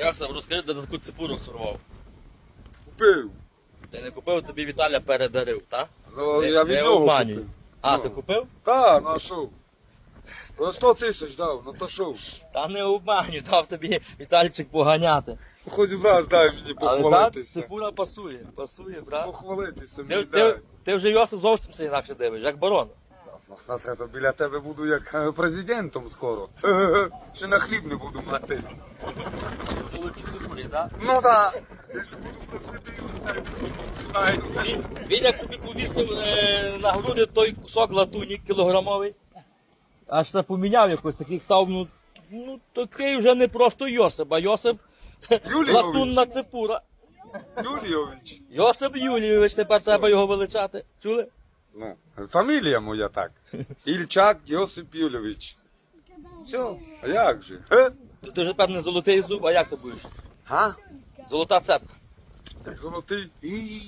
Йосип, розкажи, де ти таку цепуру сорвав. Купив. Ти не купив, тобі Віталя передарив, так? Ну, я від нього купив. А, Ну. ти купив? Та, ну а що? Ну, 100 тисяч дав, ну то що? Та не обманюй, дав тобі Вітальчик поганяти. Хоч раз дай мені Але так, похвалитися. цепура пасує, пасує, брат. Похвалитися Ти, мені ти, дай. ти вже Йосип зовсім все інакше дивиш, як барон. Ну, Саска, то біля тебе буду як е, президентом скоро. Ще на хліб не буду мати. Золоті так? Ну так. Дай. Він, він як собі повісив е, на груди той кусок латуні кілограмовий, аж це поміняв якось такий став, ну, ну такий вже не просто Йосип, а Йосип латунна цепура. Юлійович. Йосип Юлійович, тепер треба його величати. Чули? Ну, фамілія моя так. Ільчак Йосип Юльович. Все, а як же? Е? То ти вже певне золотий зуб, а як ти будеш? Га? Золота цепка. Так золотий. І.